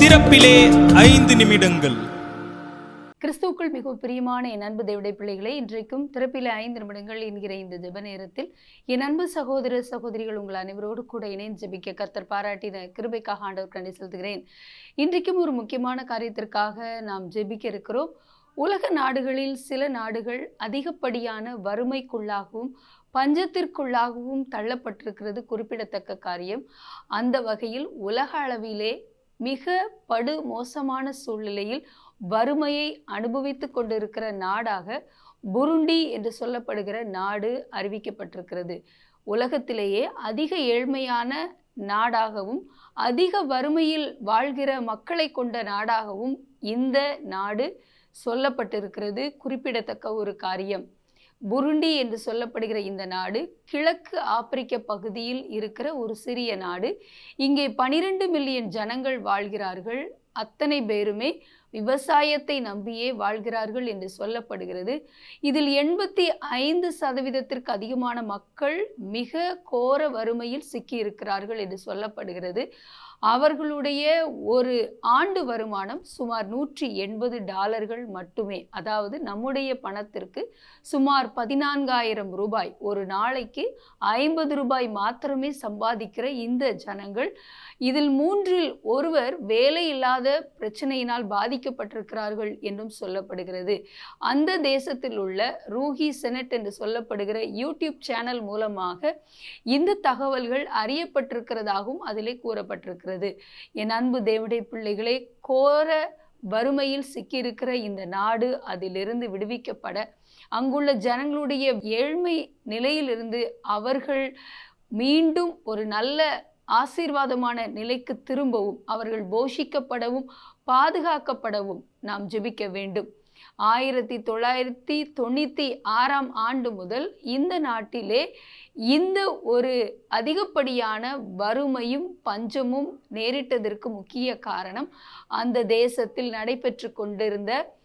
திறப்பிலே ஐந்து நிமிடங்கள். கிறிஸ்துவுக்குள் மிகவும் பிரியமான என் அன்பு தேவடைய பிள்ளைகளை இன்றைக்கும் திறப்பில ஐந்து நிமிடங்கள் என்கிற இந்த ஜெப நேரத்தில் என் அன்பு சகோதர சகோதரிகள் உங்கள் அனைவரோடு கூட இணைந்து ஜெபிக்க கர்த்தர் பாராட்டின கிருபைக்காக ஆண்டவர் கண்டி செலுத்துகிறேன். இன்றைக்கும் ஒரு முக்கியமான காரியத்திற்காக நாம் ஜெபிக்க இருக்கிறோம். உலக நாடுகளில் சில நாடுகள் அதிகப்படியான வறுமைக்குள்ளாகவும் பஞ்சத்திற்குள்ளாகவும் தள்ளப்பட்டிருக்கிறது குறிப்பிடத்தக்க காரியம். அந்த வகையில் உலக அளவிலே மிக படு மோசமான சூழ்நிலையில் வறுமையை அனுபவித்து கொண்டிருக்கிற நாடாக புருண்டி என்று சொல்லப்படுகிற நாடு அறிவிக்கப்பட்டிருக்கிறது. உலகத்திலேயே அதிக ஏழ்மையான நாடாகவும் அதிக வறுமையில் வாழ்கிற மக்களை கொண்ட நாடாகவும் இந்த நாடு சொல்லப்பட்டிருக்கிறது குறிப்பிடத்தக்க ஒரு காரியம். புருண்டி என்று சொல்லப்படுகிற இந்த நாடு கிழக்கு ஆப்பிரிக்க பகுதியில் இருக்கிற ஒரு சிறிய நாடு. இங்கே பனிரெண்டு மில்லியன் ஜனங்கள் வாழ்கிறார்கள். அத்தனை பேருமே விவசாயத்தை நம்பியே வாழ்கிறார்கள் என்று சொல்லப்படுகிறது. இதில் எண்பத்தி ஐந்து சதவீதத்திற்கு அதிகமான மக்கள் மிக கோர வறுமையில் சிக்கியிருக்கிறார்கள் என்று சொல்லப்படுகிறது. அவர்களுடைய ஒரு ஆண்டு வருமானம் சுமார் நூற்றி எண்பது டாலர்கள் மட்டுமே. அதாவது நம்முடைய பணத்திற்கு சுமார் பதினான்காயிரம் ரூபாய். ஒரு நாளைக்கு ஐம்பது ரூபாய் மாத்திரமே சம்பாதிக்கிற இந்த ஜனங்கள். இதில் மூன்றில் ஒருவர் வேலை இல்லாத பிரச்சனையினால் பாதிக்கப்பட்டிருக்கிறார்கள் என்றும் சொல்லப்படுகிறது. அந்த தேசத்தில் உள்ள ரூஹி செனட் என்று சொல்லப்படுகிற யூடியூப் சேனல் மூலமாக இந்த தகவல்கள் அறியப்பட்டிருக்கிறதாகவும் அதிலே கூறப்பட்டிருக்கிறது. என் அன்பு தேவடைய பிள்ளைகளே கோர வறுமையில் சிக்கியிருக்கிற இந்த நாடு அதிலிருந்து விடுவிக்கப்பட அங்குள்ள ஜனங்களுடைய ஏழ்மை நிலையிலிருந்து அவர்கள் மீண்டும் ஒரு நல்ல ஆசீர்வாதமான நிலைக்கு திரும்பவும் அவர்கள் போஷிக்கப்படவும் பாதுகாக்கப்படவும் நாம் ஜெபிக்க வேண்டும். ஆயிரத்தி தொள்ளாயிரத்தி தொண்ணூற்றி ஆறாம் ஆண்டு முதல் இந்த நாட்டிலே இந்த ஒரு அதிகப்படியான வறுமையும் பஞ்சமும் நேரிட்டதற்கு முக்கிய காரணம் அந்த தேசத்தில் நடைபெற்று கொண்டிருந்த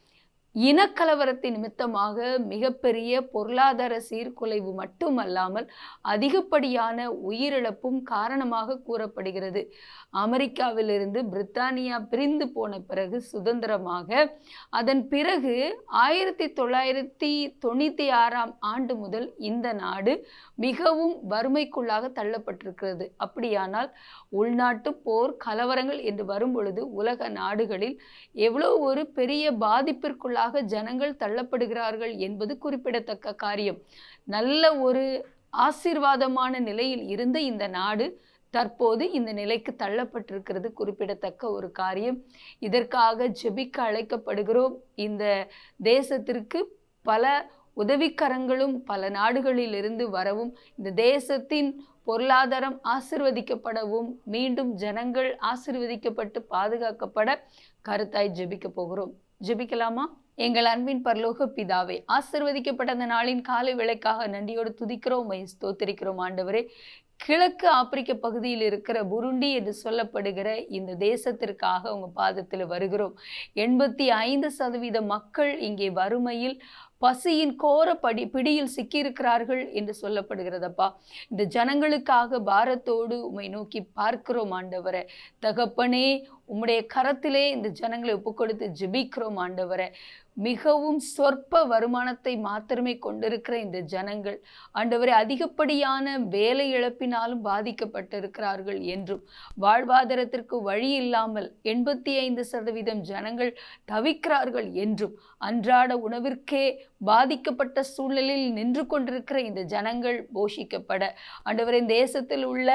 இனக்கலவரத்தின் நிமித்தமாக மிகப்பெரிய பொருளாதார சீர்குலைவு மட்டுமல்லாமல் அதிகப்படியான உயிரிழப்பும் காரணமாக கூறப்படுகிறது. அமெரிக்காவிலிருந்து பிரித்தானியா பிரிந்து போன பிறகு சுதந்திரமாக அதன் பிறகு ஆயிரத்தி தொள்ளாயிரத்தி தொண்ணூற்றி ஆறாம் ஆண்டு முதல் இந்த நாடு மிகவும் வறுமைக்குள்ளாக தள்ளப்பட்டிருக்கிறது. அப்படியானால் உள்நாட்டு போர் கலவரங்கள் என்று வரும்பொழுது உலக நாடுகளில் எவ்வளோ ஒரு பெரிய பாதிப்பிற்குள்ளாக ஜனங்கள் தள்ளப்படுகிறார்கள் என்பது குறிப்பிடத்தக்க காரியம். நல்ல ஒரு ஆசீர்வாதமான நிலையில் இருந்த இந்த நாடு தற்போது இந்த நிலைக்கு தள்ளப்பட்டிருக்கிறது குறிப்பிடத்தக்க ஒரு காரியம். இதற்காக ஜெபிக்க அழைக்கப்படுகிறோம். இந்த தேசத்திற்கு பல உதவிக்கரங்களும் பல நாடுகளிலிருந்து வரவும் இந்த தேசத்தின் பொருளாதாரம் ஆசிர்வதிக்கப்படவும் மீண்டும் ஜனங்கள் ஆசிர்வதிக்கப்பட்டு பாதுகாக்கப்பட கருத்தாய் ஜெபிக்க போகிறோம். ஜெபிக்கலாமா? எங்கள் அன்பின் பரலோக பிதாவே ஆசிர்வதிக்கப்பட்ட அந்த நாளின் காலை விளக்காக நன்றியோடு துதிக்கிறோம் ஸ்தோத்திரிக்கிறோம் ஆண்டவரே. கிழக்கு ஆப்பிரிக்க பகுதியில் இருக்கிற புருண்டி என்று சொல்லப்படுகிற இந்த தேசத்திற்காக உங்க பாதத்தில் வருகிறோம். எண்பத்தி ஐந்து சதவீத மக்கள் இங்கே வறுமையில் பசியின் கோர படி பிடியில் சிக்கியிருக்கிறார்கள் என்று சொல்லப்படுகிறதப்பா. இந்த ஜனங்களுக்காக பாரத்தோடு உம்மை நோக்கி பார்க்கிறோம் ஆண்டவரை. தகப்பனே உம்முடைய கரத்திலே இந்த ஜனங்களை ஒப்புக்கொடுத்து ஜெபிக்கிறோம் ஆண்டவரை. மிகவும் சொற்ப வருமானத்தை மாத்திரமே கொண்டிருக்கிற இந்த ஜனங்கள் ஆண்டவரை அதிகப்படியான வேலை இழப்பினாலும் பாதிக்கப்பட்டிருக்கிறார்கள் என்றும் வாழ்வாதாரத்திற்கு வழி இல்லாமல் எண்பத்தி ஐந்து சதவீதம் ஜனங்கள் தவிக்கிறார்கள் என்றும் அன்றாட உணவிற்கே பாதிக்கப்பட்ட சூழ்நிலையில் நின்று கொண்டிருக்கிற இந்த ஜனங்கள் போஷிக்கப்பட ஆண்டவரை தேசத்தில் உள்ள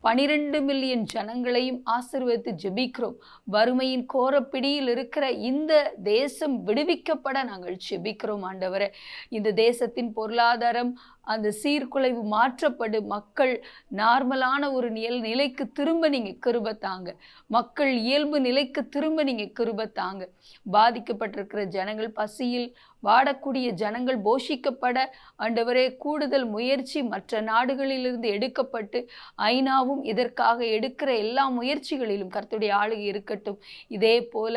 பனிரெண்டு மில்லியன் ஜனங்களையும் ஆசிர்வதித்து ஜெபிக்கிறோம். வறுமையின் கோரப்பிடியில் இருக்கிற இந்த தேசம் விடுவிக்கப்பட நாங்கள் செபிக்கிறோம் ஆண்டவரே. இந்த தேசத்தின் பொருளாதாரம் அந்த சீர்குலைவு மாற்றப்படு மக்கள் நார்மலான ஒரு நியல் நிலைக்கு திரும்ப நீங்கள் கிருப தாங்க. மக்கள் இயல்பு நிலைக்கு திரும்ப நீங்கள் கிருப தாங்க. பாதிக்கப்பட்டிருக்கிற ஜனங்கள் பசியில் வாடக்கூடிய ஜனங்கள் போஷிக்கப்பட ஆண்டவரே கூடுதல் முயற்சி மற்ற நாடுகளிலிருந்து எடுக்கப்பட்டு ஐநாவும் இதற்காக எடுக்கிற எல்லா முயற்சிகளிலும் கர்த்துடைய ஆளுகை இருக்கட்டும். இதே போல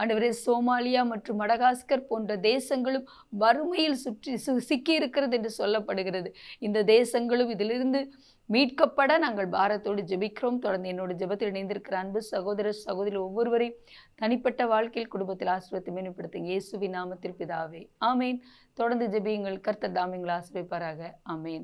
ஆண்டவரே சோமாலியா மற்றும் மடகாஸ்கர் போன்ற தேசங்களும் வறுமையில் சுற்றி சு சிக்கி இருக்கிறது என்று சொல்லப்படுகிறது. இருக்கிறது இந்த தேசங்களும் இதிலிருந்து மீட்கப்பட நாங்கள் பாரத்தோடு ஜெபிக்கிறோம். தொடர்ந்து என்னோட ஜெபத்தில் இணைந்திருக்கிற அன்பு சகோதர சகோதரி ஒவ்வொருவரையும் தனிப்பட்ட வாழ்க்கையில் குடும்பத்தில் ஆசிரியத்தை மேம்படுத்துங்க இயேசுவி நாமத்தில் பிதாவே. ஆமேன். தொடர்ந்து ஜெபியுங்கள். கர்த்தர் தாமியங்கள் ஆசிரியப்பாராக ஆமேன்.